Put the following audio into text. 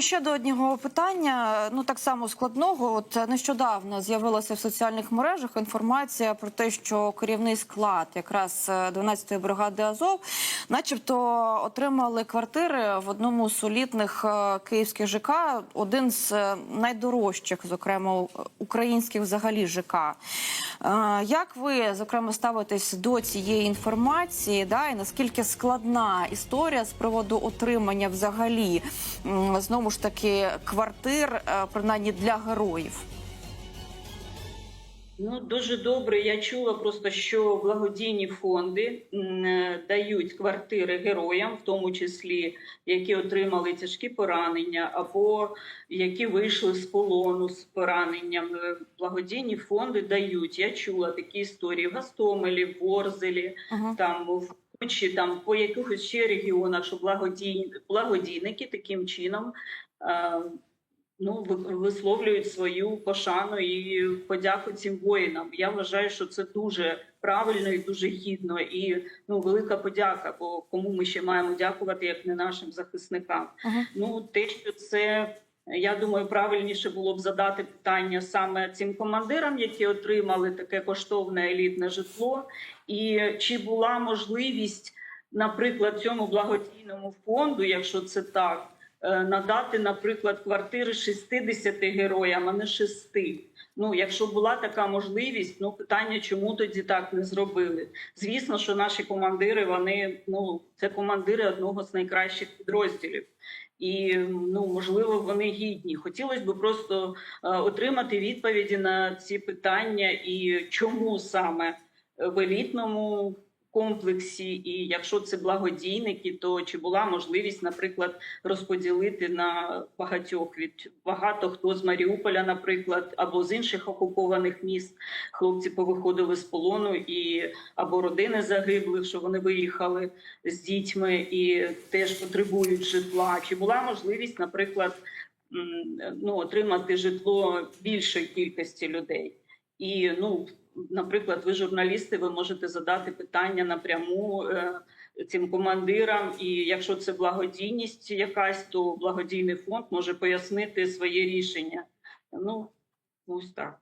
Ще до одного питання. Ну так само складного. От е, нещодавно з'явилася в соціальних мережах інформація про те, що керівний склад якраз е, 12-ї бригади Азов, начебто, отримали квартири в одному з солідних е, київських ЖК, один з е, найдорожчих, зокрема українських взагалі ЖК. Е, Як ви зокрема ставитесь до цієї інформації? Да, і наскільки складна історія з приводу отримання взагалі м, знову ж таки квартир, е, принаймні для героїв? Ну дуже добре. Я чула просто, що благодійні фонди е, дають квартири героям, в тому числі які отримали тяжкі поранення, або які вийшли з полону з пораненням. Е, Благодійні фонди дають. Я чула такі історії в Гастомелі, в Ворзелі, Угу. там в Бучі, там по якихось ще регіонах, що благодійні благодійники таким чином. Е, ну, висловлюють свою пошану і подяку цим воїнам. Я вважаю, що це дуже правильно і дуже гідно. І ну, велика подяка. Бо кому ми ще маємо дякувати, як не нашим захисникам. Угу. Ну, те, що це. Я думаю, правильніше було б задати питання саме цим командирам, які отримали таке коштовне елітне житло, і чи була можливість, наприклад, цьому благодійному фонду, якщо це так, надати, наприклад, квартири 60 героям, а не 6. Ну, якщо була така можливість, ну питання, чому тоді так не зробили? Звісно, що наші командири, вони ну це командири одного з найкращих підрозділів. І ну можливо вони гідні. Хотілося б просто е, отримати відповіді на ці питання, і чому саме в елітному комплексі, і якщо це благодійники, то чи була можливість, наприклад, розподілити на багатьох від багато хто з Маріуполя, наприклад, або з інших окупованих міст хлопці повиходили з полону і або родини загиблих, що вони виїхали з дітьми і теж потребують житла. Чи була можливість, наприклад, ну, отримати житло більшої кількості людей? І ну, наприклад, ви журналісти, ви можете задати питання напряму е, цим командирам. І якщо це благодійність якась, то благодійний фонд може пояснити своє рішення. Ну ось так.